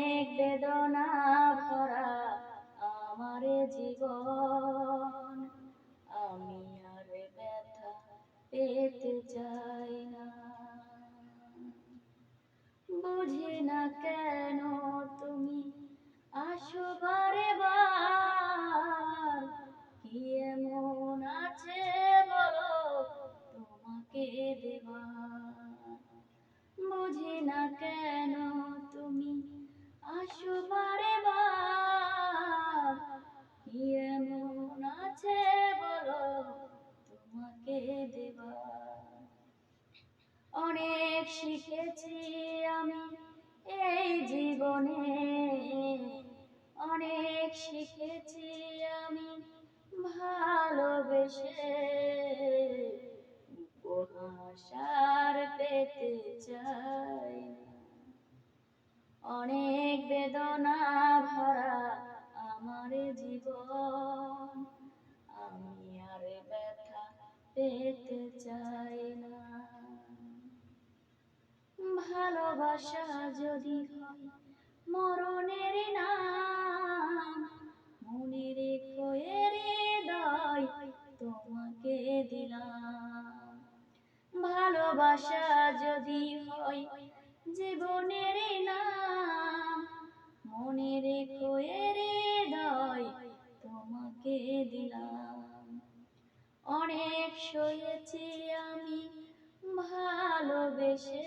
অনেক বেদনা ভরা আমার জীবন। আমি আর ব্যথা পেতে চাই না। বুঝি না কেন তুমি আসো অনেক শিখেছি আমি এই জীবনে। অনেক শিখেছি আমি ভালোবেসে। উপহাসার পেতে চাই। অনেক বেদনা ভরা আমার জীবন। আমি আর ব্যথা পেতে চাই না। ভালোবাসা যদি মরণের নাম, মনে রেখো এর হৃদয় তোমাকে দিলাম। ভালোবাসা যদি হয় জীবনের নাম, মনে রেখো এর হৃদয় তোমাকে দিলাম। অনেক সয়েছি আমি, ভালোবেসে